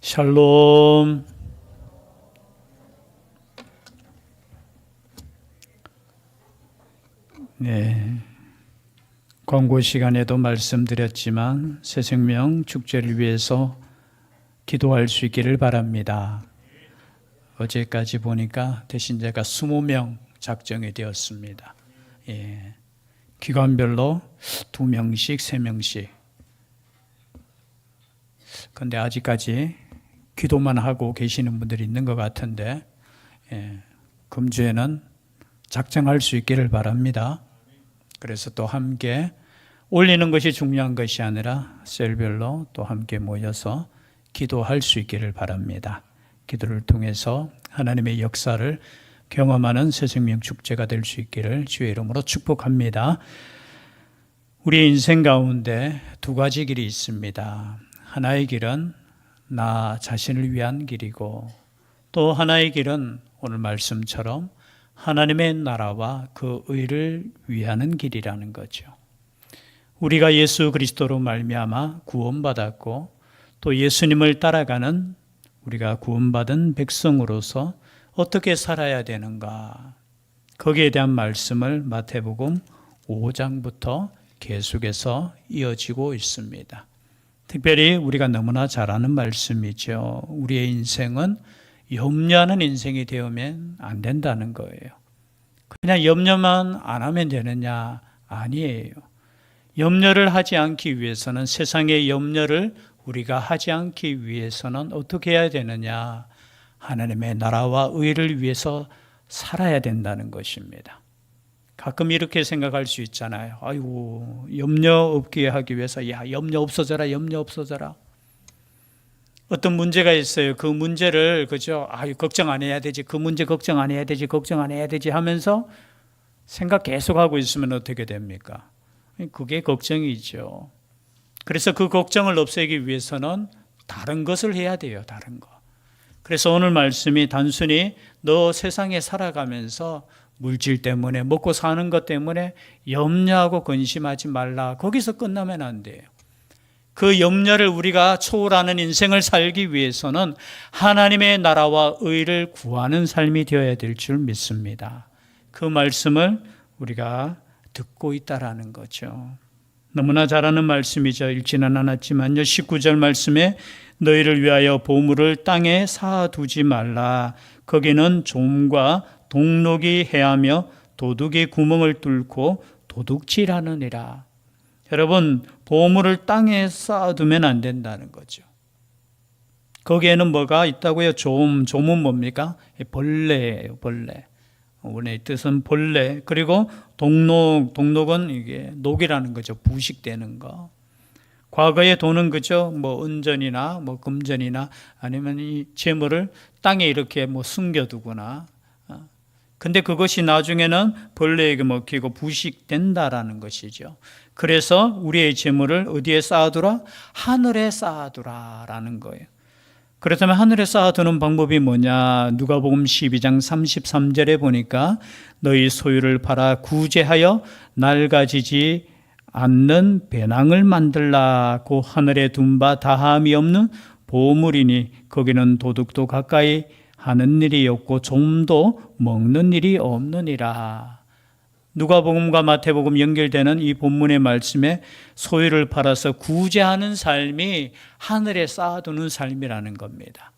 샬롬. 네. 광고 시간에도 말씀드렸지만 새 생명 축제를 위해서 기도할 수 있기를 바랍니다. 어제까지 보니까 대신 제가 20명 작정이 되었습니다. 예. 기관별로 2명씩, 3명씩. 근데 아직까지 기도만 하고 계시는 분들이 있는 것 같은데, 예. 금주에는 작정할 수 있기를 바랍니다. 그래서 또 함께 올리는 것이 중요한 것이 아니라 셀별로 또 함께 모여서 기도할 수 있기를 바랍니다. 기도를 통해서 하나님의 역사를 경험하는 새 생명 축제가 될 수 있기를 주의 이름으로 축복합니다. 우리 인생 가운데 두 가지 길이 있습니다. 하나의 길은 나 자신을 위한 길이고 또 하나의 길은 오늘 말씀처럼 하나님의 나라와 그 의를 위하는 길이라는 거죠. 우리가 예수 그리스도로 말미암아 구원받았고 또 예수님을 따라가는 우리가 구원받은 백성으로서 어떻게 살아야 되는가? 거기에 대한 말씀을 마태복음 5장부터 계속해서 이어지고 있습니다. 특별히 우리가 너무나 잘 아는 말씀이죠. 우리의 인생은 염려하는 인생이 되면 안 된다는 거예요. 그냥 염려만 안 하면 되느냐? 아니에요. 염려를 하지 않기 위해서는 세상의 염려를 우리가 하지 않기 위해서는 어떻게 해야 되느냐? 하나님의 나라와 의를 위해서 살아야 된다는 것입니다. 가끔 이렇게 생각할 수 있잖아요. 아이고, 염려 없게 하기 위해서, 야, 염려 없어져라, 염려 없어져라. 어떤 문제가 있어요. 그 문제를 그죠? 아, 걱정 안 해야 되지. 그 문제 걱정 안 해야 되지. 걱정 안 해야 되지 하면서 생각 계속하고 있으면 어떻게 됩니까? 그게 걱정이죠. 그래서 그 걱정을 없애기 위해서는 다른 것을 해야 돼요. 다른 거. 그래서 오늘 말씀이 단순히 너 세상에 살아가면서 물질 때문에 먹고 사는 것 때문에 염려하고 근심하지 말라. 거기서 끝나면 안 돼요. 그 염려를 우리가 초월하는 인생을 살기 위해서는 하나님의 나라와 의를 구하는 삶이 되어야 될 줄 믿습니다. 그 말씀을 우리가 듣고 있다라는 거죠. 너무나 잘하는 말씀이죠. 읽지는 않았지만요. 19절 말씀에 너희를 위하여 보물을 땅에 쌓아두지 말라. 거기는 좀과 동록이 해하며 도둑이 구멍을 뚫고 도둑질하느니라. 여러분, 보물을 땅에 쌓아두면 안 된다는 거죠. 거기에는 뭐가 있다고요? 좀, 좀은 뭡니까? 벌레예요, 벌레. 원의 뜻은 벌레. 그리고 동록, 동록은 이게 녹이라는 거죠. 부식되는 거. 과거의 돈은 그죠? 뭐 은전이나 뭐 금전이나 아니면 이 재물을 땅에 이렇게 뭐 숨겨두거나. 어. 근데 그것이 나중에는 벌레에게 먹히고 부식된다라는 것이죠. 그래서 우리의 재물을 어디에 쌓아두라? 하늘에 쌓아두라라는 거예요. 그렇다면 하늘에 쌓아두는 방법이 뭐냐? 누가복음 12장 33절에 보니까 너희 소유를 팔아 구제하여 낡아지지 않는 배낭을 만들라고 하늘에 둔 바 다함이 없는 보물이니 거기는 도둑도 가까이 하는 일이 없고 좀도 먹는 일이 없느니라. 누가복음과 마태복음 연결되는 이 본문의 말씀에 소유를 팔아서 구제하는 삶이 하늘에 쌓아두는 삶이라는 겁니다.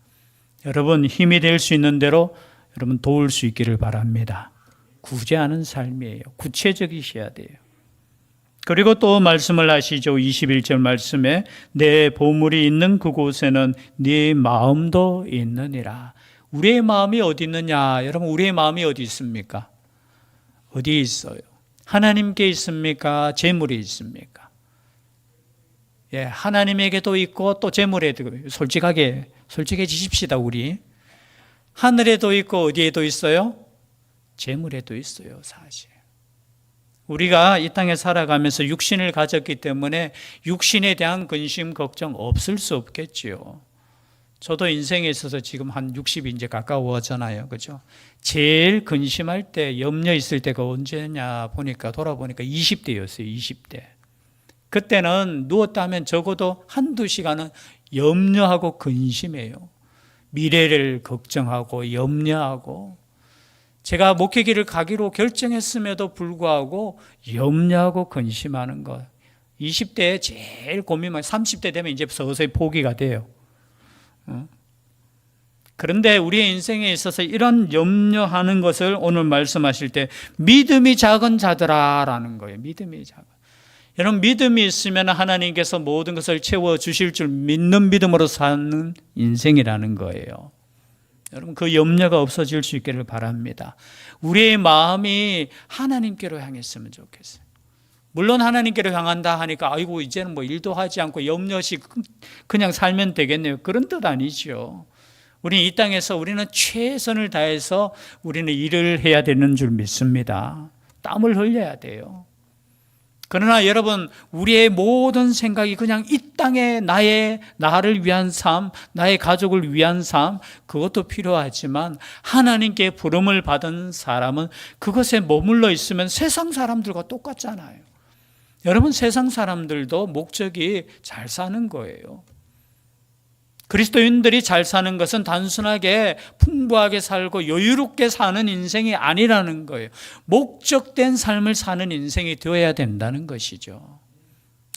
여러분 힘이 될 수 있는 대로 여러분 도울 수 있기를 바랍니다. 구제하는 삶이에요. 구체적이셔야 돼요. 그리고 또 말씀을 하시죠. 21절 말씀에 내 보물이 있는 그곳에는 네 마음도 있느니라. 우리의 마음이 어디 있느냐? 여러분 우리의 마음이 어디 있습니까? 어디에 있어요? 하나님께 있습니까? 재물이 있습니까? 예, 하나님에게도 있고 또 재물에도 솔직하게 솔직해지십시다 우리. 하늘에도 있고 어디에도 있어요? 재물에도 있어요, 사실. 우리가 이 땅에 살아가면서 육신을 가졌기 때문에 육신에 대한 근심 걱정 없을 수 없겠지요. 저도 인생에 있어서 지금 한 60이 이제 가까워잖아요. 그죠? 제일 근심할 때, 염려 있을 때가 언제냐 보니까, 돌아보니까 20대였어요. 20대. 그때는 누웠다면 적어도 한두 시간은 염려하고 근심해요. 미래를 걱정하고 염려하고 제가 목회기를 가기로 결정했음에도 불구하고 염려하고 근심하는 것. 20대에 제일 고민만 30대 되면 이제 서서히 포기가 돼요. 어? 그런데 우리의 인생에 있어서 이런 염려하는 것을 오늘 말씀하실 때 믿음이 작은 자들아라는 거예요. 믿음이 작은. 여러분 믿음이 있으면 하나님께서 모든 것을 채워 주실 줄 믿는 믿음으로 사는 인생이라는 거예요. 여러분 그 염려가 없어질 수 있기를 바랍니다. 우리의 마음이 하나님께로 향했으면 좋겠어요. 물론 하나님께로 향한다 하니까 아이고 이제는 뭐 일도 하지 않고 염려시 그냥 살면 되겠네요. 그런 뜻 아니죠. 우리는 이 땅에서 우리는 최선을 다해서 우리는 일을 해야 되는 줄 믿습니다. 땀을 흘려야 돼요. 그러나 여러분, 우리의 모든 생각이 그냥 이 땅에 나의, 나를 위한 삶, 나의 가족을 위한 삶, 그것도 필요하지만 하나님께 부름을 받은 사람은 그것에 머물러 있으면 세상 사람들과 똑같잖아요. 여러분, 세상 사람들도 목적이 잘 사는 거예요. 그리스도인들이 잘 사는 것은 단순하게 풍부하게 살고 여유롭게 사는 인생이 아니라는 거예요. 목적된 삶을 사는 인생이 되어야 된다는 것이죠.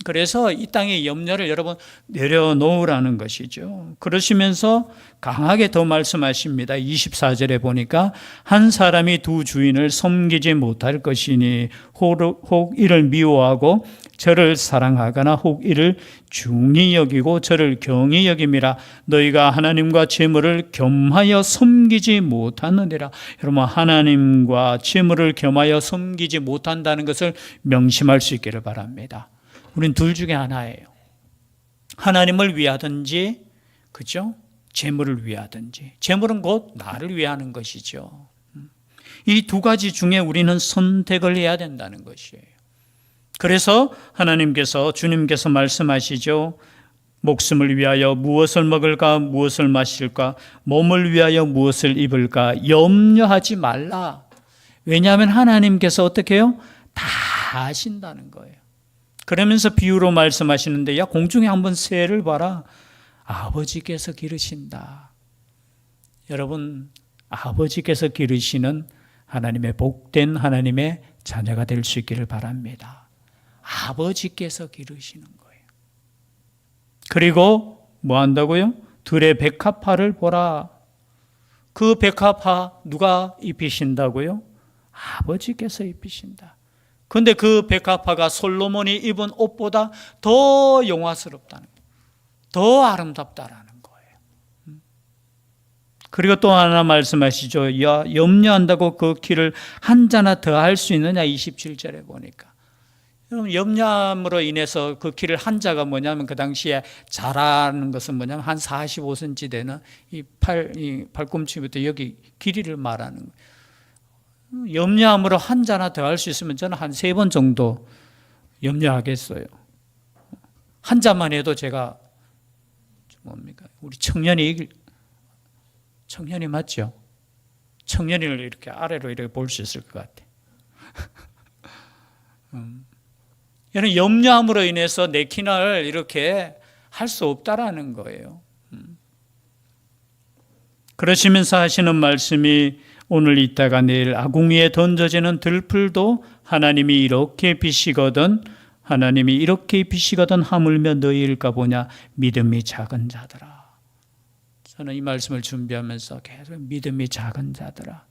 그래서 이 땅의 염려를 여러분 내려놓으라는 것이죠. 그러시면서 강하게 더 말씀하십니다. 24절에 보니까 한 사람이 두 주인을 섬기지 못할 것이니 혹 이를 미워하고 저를 사랑하거나 혹 이를 중히 여기고 저를 경히 여김이라 너희가 하나님과 재물을 겸하여 섬기지 못하느니라. 여러분 하나님과 재물을 겸하여 섬기지 못한다는 것을 명심할 수 있기를 바랍니다. 우린 둘 중에 하나예요. 하나님을 위하든지, 그죠? 재물을 위하든지. 재물은 곧 나를 위하는 것이죠. 이 두 가지 중에 우리는 선택을 해야 된다는 것이에요. 그래서 하나님께서, 주님께서 말씀하시죠. 목숨을 위하여 무엇을 먹을까, 무엇을 마실까, 몸을 위하여 무엇을 입을까, 염려하지 말라. 왜냐하면 하나님께서 어떻게 해요? 다 아신다는 거예요. 그러면서 비유로 말씀하시는데 야 공중에 한번 새를 봐라. 아버지께서 기르신다. 여러분 아버지께서 기르시는 하나님의 복된 하나님의 자녀가 될 수 있기를 바랍니다. 아버지께서 기르시는 거예요. 그리고 뭐 한다고요? 둘의 백합화를 보라. 그 백합화 누가 입히신다고요? 아버지께서 입히신다. 근데 그 백합화가 솔로몬이 입은 옷보다 더 영화스럽다는. 더 아름답다라는 거예요. 음. 그리고 또 하나 말씀하시죠. 야, 염려한다고 그 키를 한 자나 더 할 수 있느냐? 27절에 보니까. 여러분, 염려함으로 인해서 그 키를 한 자가 뭐냐면 그 당시에 자라는 것은 뭐냐면 한 45cm 되는 이 팔, 이 발꿈치부터 여기 길이를 말하는 거예요. 염려함으로 한 잔나 더 할 수 있으면 저는 한 세 번 정도 염려하겠어요. 한 잔만 해도 제가 뭡니까? 우리 청년이 청년이 맞죠? 청년을 이렇게 아래로 이렇게 볼 수 있을 것 같아. 음. 이런 염려함으로 인해서 내 키를 이렇게 할 수 없다라는 거예요. 음. 그러시면서 하시는 말씀이 오늘 있다가 내일 아궁 이에 던져지는 들풀도 하나님이 이렇게 비시거든 하나님이 이렇게 비시거든 하물며 너희일까 보냐 믿음이 작은 자들아. 저는 이 말씀을 준비하면서 계속 믿음이 작은 자들아.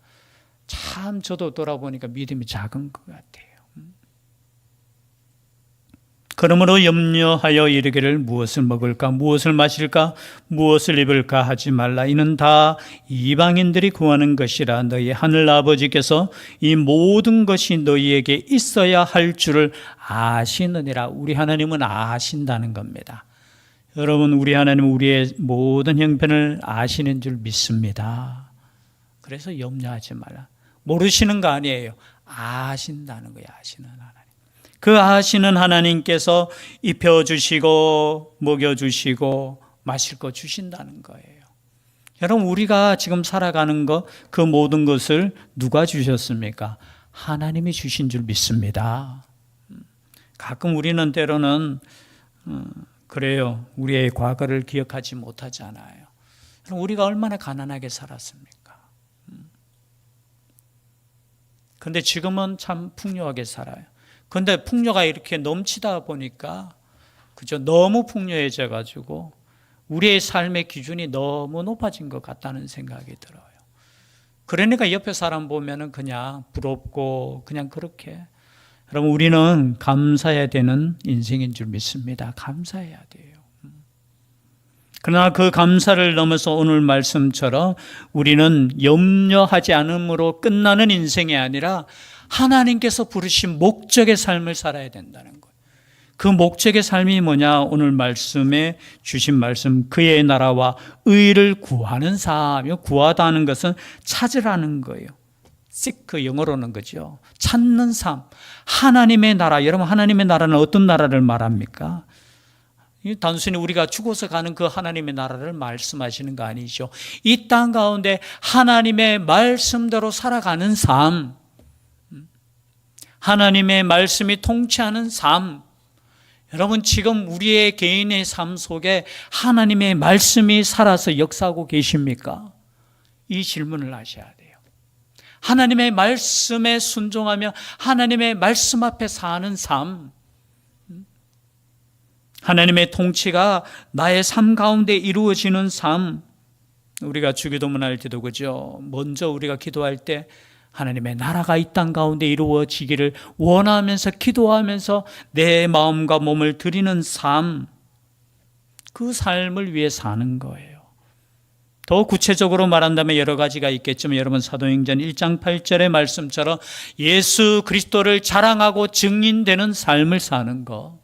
참 저도 돌아보니까 믿음이 작은 것 같아요. 그러므로 염려하여 이르기를 무엇을 먹을까, 무엇을 마실까, 무엇을 입을까 하지 말라. 이는 다 이방인들이 구하는 것이라 너희 하늘 아버지께서 이 모든 것이 너희에게 있어야 할 줄을 아시느니라. 우리 하나님은 아신다는 겁니다. 여러분, 우리 하나님은 우리의 모든 형편을 아시는 줄 믿습니다. 그래서 염려하지 말라. 모르시는 거 아니에요. 아신다는 거예요. 아시는 하나님. 그 아시는 하나님께서 입혀주시고, 먹여주시고, 마실 거 주신다는 거예요. 여러분, 우리가 지금 살아가는 것, 그 모든 것을 누가 주셨습니까? 하나님이 주신 줄 믿습니다. 가끔 우리는 때로는 어, 그래요. 우리의 과거를 기억하지 못하잖아요. 우리가 얼마나 가난하게 살았습니까? 음. 근데 지금은 참 풍요하게 살아요. 근데 풍요가 이렇게 넘치다 보니까 그죠? 너무 풍요해져 가지고 우리의 삶의 기준이 너무 높아진 것 같다는 생각이 들어요. 그러니까 옆에 사람 보면은 그냥 부럽고 그냥 그렇게 여러분 우리는 감사해야 되는 인생인 줄 믿습니다. 감사해야 돼요. 그러나 그 감사를 넘어서 오늘 말씀처럼 우리는 염려하지 않음으로 끝나는 인생이 아니라 하나님께서 부르신 목적의 삶을 살아야 된다는 거예요. 그 목적의 삶이 뭐냐? 오늘 말씀에 주신 말씀 그의 나라와 의를 구하는 삶. 구하다는 것은 찾으라는 거예요. seek 영어로는 거죠. 찾는 삶. 하나님의 나라. 여러분 하나님의 나라는 어떤 나라를 말합니까? 단순히 우리가 죽어서 가는 그 하나님의 나라를 말씀하시는 거 아니죠. 이 땅 가운데 하나님의 말씀대로 살아가는 삶. 하나님의 말씀이 통치하는 삶. 여러분 지금 우리의 개인의 삶 속에 하나님의 말씀이 살아서 역사하고 계십니까? 이 질문을 하셔야 돼요. 하나님의 말씀에 순종하며 하나님의 말씀 앞에 사는 삶. 하나님의 통치가 나의 삶 가운데 이루어지는 삶. 우리가 주기도문 할 때도 그죠. 먼저 우리가 기도할 때 하나님의 나라가 이 땅 가운데 이루어지기를 원하면서 기도하면서 내 마음과 몸을 드리는 삶, 그 삶을 위해 사는 거예요. 더 구체적으로 말한다면 여러 가지가 있겠지만 여러분 사도행전 1장 8절의 말씀처럼 예수 그리스도를 자랑하고 증인되는 삶을 사는 것.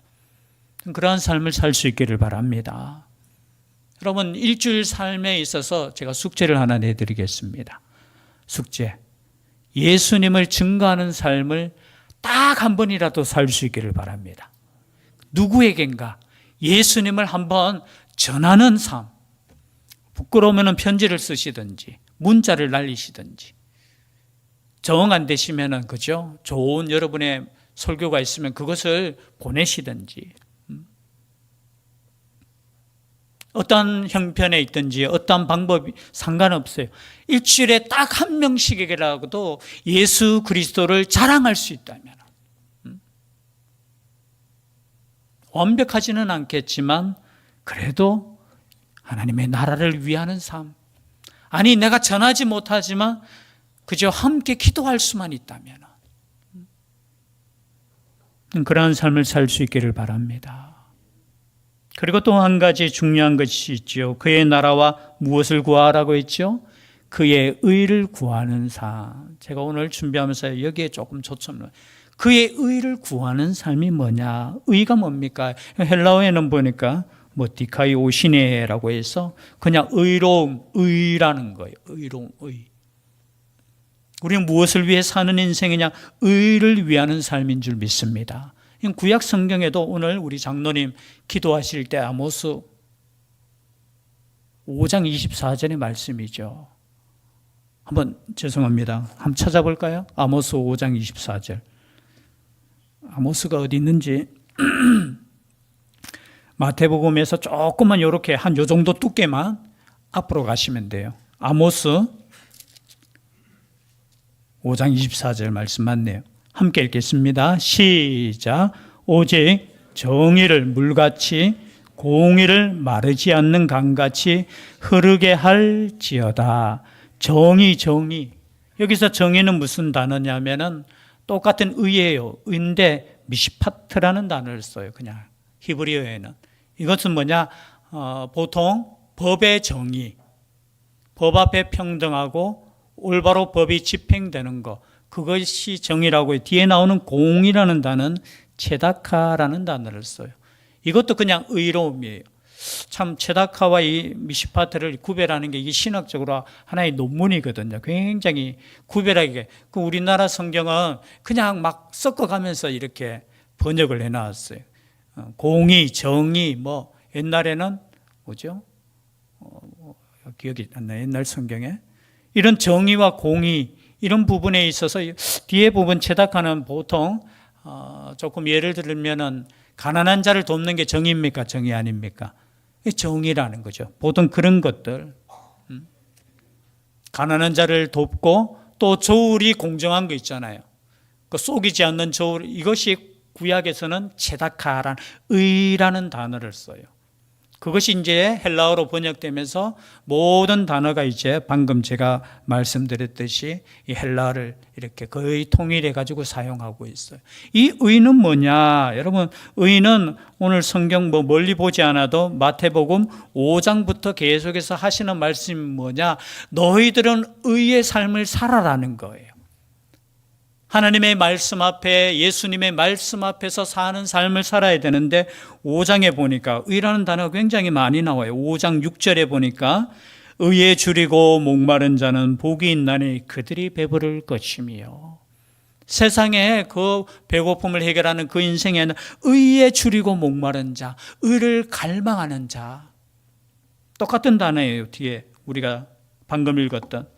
그러한 삶을 살 수 있기를 바랍니다. 여러분 일주일 삶에 있어서 제가 숙제를 하나 내드리겠습니다. 숙제. 예수님을 증거하는 삶을 딱 한 번이라도 살 수 있기를 바랍니다. 누구에겐가 예수님을 한번 전하는 삶. 부끄러우면 편지를 쓰시든지 문자를 날리시든지 정 안 되시면은 그죠? 좋은 여러분의 설교가 있으면 그것을 보내시든지 어떤 형편에 있든지 어떤 방법이 상관없어요. 일주일에 딱 한 명씩에게라도 예수 그리스도를 자랑할 수 있다면 음? 완벽하지는 않겠지만 그래도 하나님의 나라를 위하는 삶. 아니 내가 전하지 못하지만 그저 함께 기도할 수만 있다면 음? 그러한 삶을 살 수 있기를 바랍니다. 그리고 또 한 가지 중요한 것이 있죠. 그의 나라와 무엇을 구하라고 했죠? 그의 의를 구하는 삶. 제가 오늘 준비하면서 여기에 조금 초점을. 그의 의를 구하는 삶이 뭐냐? 의가 뭡니까? 헬라어에는 보니까 뭐 디카이 오시네라고 해서 그냥 의로움, 의라는 거예요. 의로움, 의. 우리는 무엇을 위해 사는 인생이냐? 의를 위하는 삶인 줄 믿습니다. 구약 성경에도 오늘 우리 장로님 기도하실 때 아모스 5장 24절의 말씀이죠. 한번 죄송합니다. 한번 찾아볼까요? 아모스 5장 24절. 아모스가 어디 있는지 마태복음에서 조금만 이렇게 한 요 정도 두께만 앞으로 가시면 돼요. 아모스 5장 24절 말씀 맞네요. 함께 읽겠습니다. 시작. 오직 정의를 물같이 공의를 마르지 않는 강같이 흐르게 할지어다. 정의, 정의. 여기서 정의는 무슨 단어냐면은 똑같은 의예요. 의인데 미시파트라는 단어를 써요. 그냥 히브리어에는. 이것은 뭐냐? 어, 보통 법의 정의, 법 앞에 평등하고 올바로 법이 집행되는 것. 그것이 정의라고 뒤에 나오는 공이라는 단어는 체다카라는 단어를 써요. 이것도 그냥 의로움이에요. 참 체다카와 이 미시파트를 구별하는 게 이게 신학적으로 하나의 논문이거든요. 굉장히 구별하게 그 우리나라 성경은 그냥 막 섞어가면서 이렇게 번역을 해놨어요. 어, 공의, 정의, 뭐 옛날에는 뭐죠? 어, 뭐 기억이 안 나요. 옛날 성경에 이런 정의와 공의 이런 부분에 있어서 뒤에 부분 체닥하는 보통 어, 어, 조금 예를 들면은 가난한 자를 돕는 게 정의입니까? 정의 아닙니까? 정의라는 거죠. 보통 그런 것들. 음. 가난한 자를 돕고 또 조울이 공정한 거 있잖아요. 그 속이지 않는 조울 이것이 구약에서는 체다카란 의라는 단어를 써요. 그것이 이제 헬라어로 번역되면서 모든 단어가 이제 방금 제가 말씀드렸듯이 이 헬라어를 이렇게 거의 통일해 가지고 사용하고 있어요. 이 의는 뭐냐? 여러분, 의는 오늘 성경 뭐 멀리 보지 않아도 마태복음 5장부터 계속해서 하시는 말씀이 뭐냐? 너희들은 의의 삶을 살아라는 거예요. 하나님의 말씀 앞에 예수님의 말씀 앞에서 사는 삶을 살아야 되는데 5장에 보니까 의라는 단어가 굉장히 많이 나와요. 5장 6절에 보니까 의에 줄이고 목마른 자는 복이 있나니 그들이 배부를 것이며 세상에 그 배고픔을 해결하는 그 인생에는 의에 줄이고 목마른 자, 의를 갈망하는 자 똑같은 단어예요. 뒤에 우리가 방금 읽었던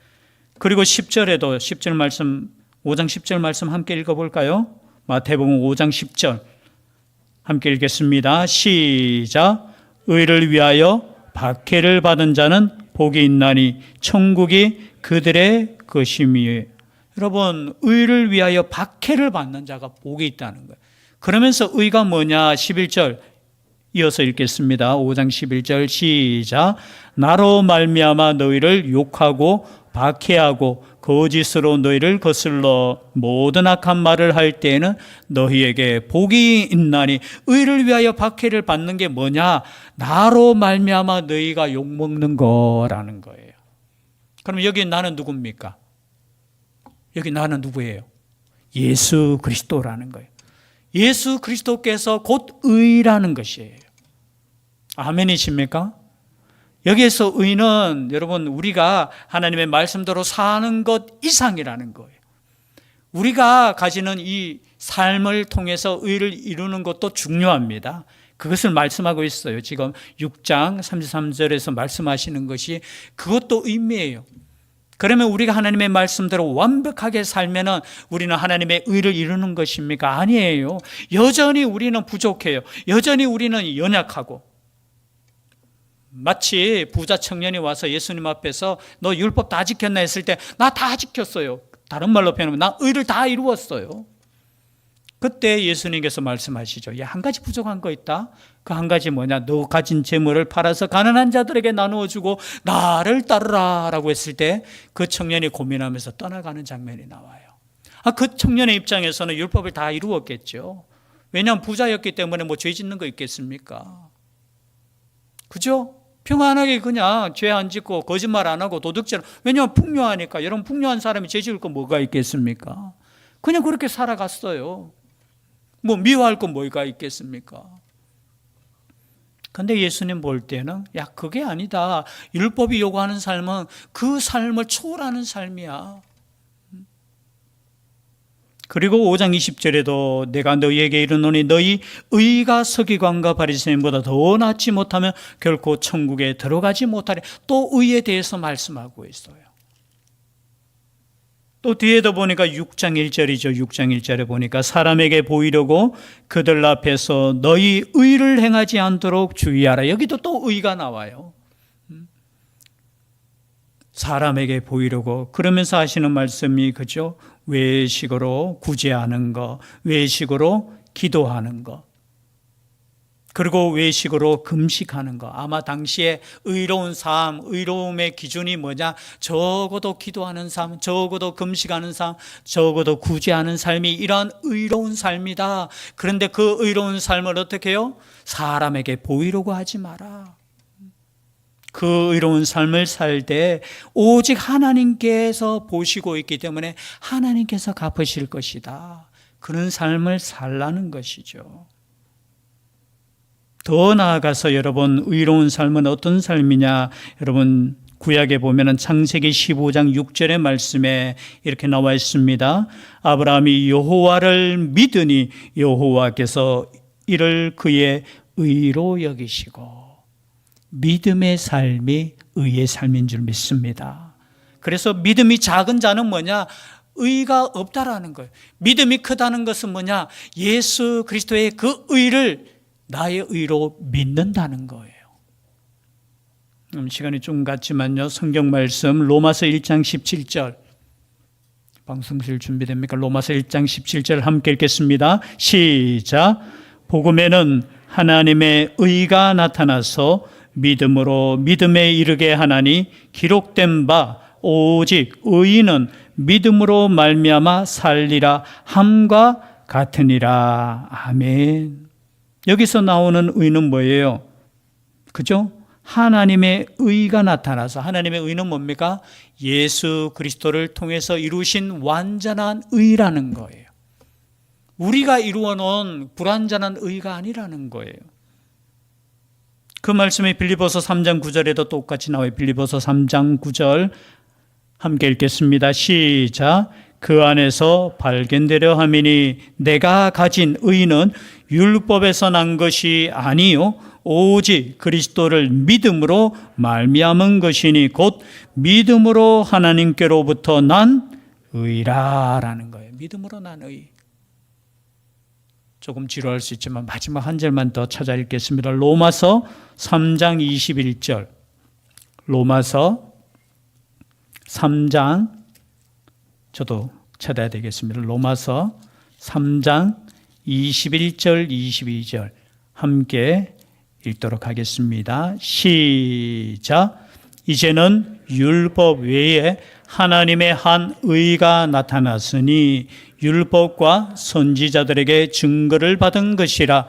그리고 10절에도 10절 말씀 5장 10절 말씀 함께 읽어볼까요? 마태복음 5장 10절 함께 읽겠습니다. 시작. 의를 위하여 박해를 받은 자는 복이 있나니 천국이 그들의 것임이에요. 여러분, 의를 위하여 박해를 받는 자가 복이 있다는 거예요. 그러면서 의가 뭐냐? 11절 이어서 읽겠습니다. 5장 11절 시작. 나로 말미암아 너희를 욕하고 박해하고 거짓으로 너희를 거슬러 모든 악한 말을 할 때에는 너희에게 복이 있나니 의를 위하여 박해를 받는 게 뭐냐? 나로 말미암아 너희가 욕 먹는 거라는 거예요. 그럼 여기 나는 누굽니까? 여기 나는 누구예요? 예수 그리스도라는 거예요. 예수 그리스도께서 곧 의라는 것이에요. 아멘이십니까? 여기에서 의는 여러분 우리가 하나님의 말씀대로 사는 것 이상이라는 거예요. 우리가 가지는 이 삶을 통해서 의를 이루는 것도 중요합니다. 그것을 말씀하고 있어요. 지금 6장 33절에서 말씀하시는 것이 그것도 의미예요. 그러면 우리가 하나님의 말씀대로 완벽하게 살면은 우리는 하나님의 의를 이루는 것입니까? 아니에요. 여전히 우리는 부족해요. 여전히 우리는 연약하고 마치 부자 청년이 와서 예수님 앞에서 너 율법 다 지켰나 했을 때 나 다 지켰어요. 다른 말로 표현하면 나 의를 다 이루었어요. 그때 예수님께서 말씀하시죠. 야, 한 가지 부족한 거 있다. 그 한 가지 뭐냐? 너 가진 재물을 팔아서 가난한 자들에게 나누어 주고 나를 따르라라고 했을 때 그 청년이 고민하면서 떠나가는 장면이 나와요. 아, 그 청년의 입장에서는 율법을 다 이루었겠죠. 왜냐하면 부자였기 때문에 뭐 죄 짓는 거 있겠습니까? 그죠? 평안하게 그냥 죄 안 짓고 거짓말 안 하고 도둑질 왜냐하면 풍요하니까 여러분 풍요한 사람이 죄 지을 거 뭐가 있겠습니까? 그냥 그렇게 살아갔어요. 뭐 미워할 거 뭐가 있겠습니까? 근데 예수님 볼 때는 야 그게 아니다. 율법이 요구하는 삶은 그 삶을 초월하는 삶이야. 그리고 5장 20절에도 내가 너희에게 이르노니 너희 의가 서기관과 바리새인보다 더 낫지 못하면 결코 천국에 들어가지 못하리. 또 의에 대해서 말씀하고 있어요. 또 뒤에도 보니까 6장 1절이죠. 6장 1절에 보니까 사람에게 보이려고 그들 앞에서 너희 의를 행하지 않도록 주의하라. 여기도 또 의가 나와요. 사람에게 보이려고 그러면서 하시는 말씀이 그죠? 외식으로 구제하는 거, 외식으로 기도하는 거, 그리고 외식으로 금식하는 거. 아마 당시에 의로운 삶, 의로움의 기준이 뭐냐? 적어도 기도하는 삶, 적어도 금식하는 삶, 적어도 구제하는 삶이 이러한 의로운 삶이다. 그런데 그 의로운 삶을 어떻게 해요? 사람에게 보이려고 하지 마라. 그 의로운 삶을 살 때 오직 하나님께서 보시고 있기 때문에 하나님께서 갚으실 것이다. 그런 삶을 살라는 것이죠. 더 나아가서 여러분 의로운 삶은 어떤 삶이냐? 여러분 구약에 보면은 창세기 15장 6절의 말씀에 이렇게 나와 있습니다. 아브라함이 여호와를 믿으니 여호와께서 이를 그의 의로 여기시고 믿음의 삶이 의의 삶인 줄 믿습니다. 그래서 믿음이 작은 자는 뭐냐? 의가 없다라는 거예요. 믿음이 크다는 것은 뭐냐? 예수 그리스도의 그 의를 나의 의로 믿는다는 거예요. 음, 시간이 좀 갔지만요. 성경 말씀 로마서 1장 17절 방송실 준비됩니까? 로마서 1장 17절 함께 읽겠습니다. 시작. 복음에는 하나님의 의가 나타나서 믿음으로 믿음에 이르게 하나니 기록된 바 오직 의인은 믿음으로 말미암아 살리라 함과 같으니라. 아멘. 여기서 나오는 의는 뭐예요? 그죠? 하나님의 의가 나타나서 하나님의 의는 뭡니까? 예수 그리스도를 통해서 이루신 완전한 의라는 거예요. 우리가 이루어 놓은 불완전한 의가 아니라는 거예요. 그 말씀이 빌리버서 3장 9절에도 똑같이 나와요. 빌리버서 3장 9절 함께 읽겠습니다. 시작. 그 안에서 발견되려 함이니 내가 가진 의는 율법에서 난 것이 아니요 오직 그리스도를 믿음으로 말미암은 것이니 곧 믿음으로 하나님께로부터 난 의라라는 거예요. 믿음으로 난 의. 조금 지루할 수 있지만 마지막 한 절만 더 찾아 읽겠습니다. 로마서 3장 21절. 로마서 3장 저도 찾아야 되겠습니다. 로마서 3장 21절 22절 함께 읽도록 하겠습니다. 시작. 이제는 율법 외에 하나님의 한 의가 나타났으니 율법과 선지자들에게 증거를 받은 것이라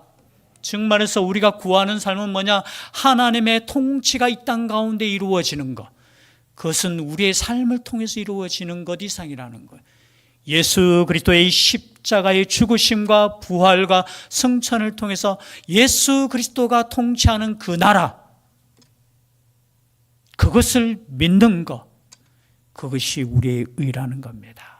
즉 말해서 우리가 구하는 삶은 뭐냐? 하나님의 통치가 이 땅 가운데 이루어지는 것. 그것은 우리의 삶을 통해서 이루어지는 것 이상이라는 거예요. 예수 그리스도의 십자가의 죽으심과 부활과 성천을 통해서 예수 그리스도가 통치하는 그 나라, 그것을 믿는 것, 그것이 우리의 의라는 겁니다.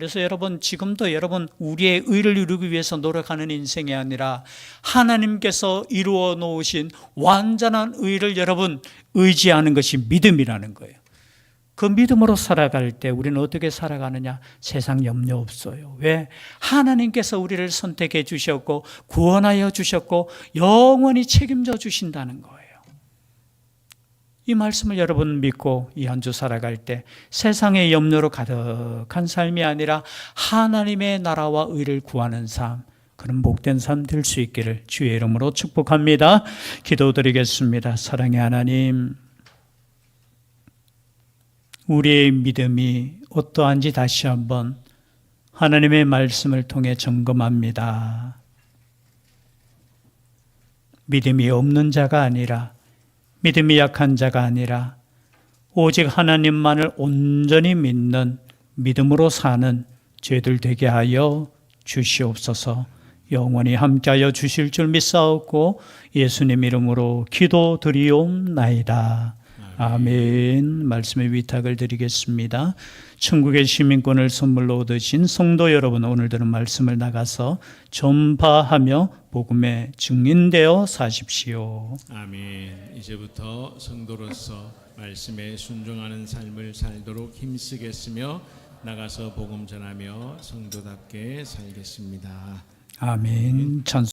그래서 여러분 지금도 여러분 우리의 의를 이루기 위해서 노력하는 인생이 아니라 하나님께서 이루어 놓으신 완전한 의를 여러분 의지하는 것이 믿음이라는 거예요. 그 믿음으로 살아갈 때 우리는 어떻게 살아가느냐? 세상 염려 없어요. 왜? 하나님께서 우리를 선택해 주셨고 구원하여 주셨고 영원히 책임져 주신다는 거예요. 이 말씀을 여러분 믿고 이 한 주 살아갈 때 세상의 염려로 가득한 삶이 아니라 하나님의 나라와 의를 구하는 삶, 그런 복된 삶 될 수 있기를 주의 이름으로 축복합니다. 기도드리겠습니다. 사랑의 하나님, 우리의 믿음이 어떠한지 다시 한번 하나님의 말씀을 통해 점검합니다. 믿음이 없는 자가 아니라 믿음이 약한 자가 아니라 오직 하나님만을 온전히 믿는 믿음으로 사는 죄들 되게 하여 주시옵소서 영원히 함께하여 주실 줄 믿사옵고 예수님 이름으로 기도드리옵나이다. 아멘. 말씀의 위탁을 드리겠습니다. 천국의 시민권을 선물로 얻으신 성도 여러분, 오늘 들은 말씀을 나가서 전파하며 복음의 증인되어 사십시오. 아멘. 이제부터 성도로서 말씀에 순종하는 삶을 살도록 힘쓰겠으며 나가서 복음 전하며 성도답게 살겠습니다. 아멘. 찬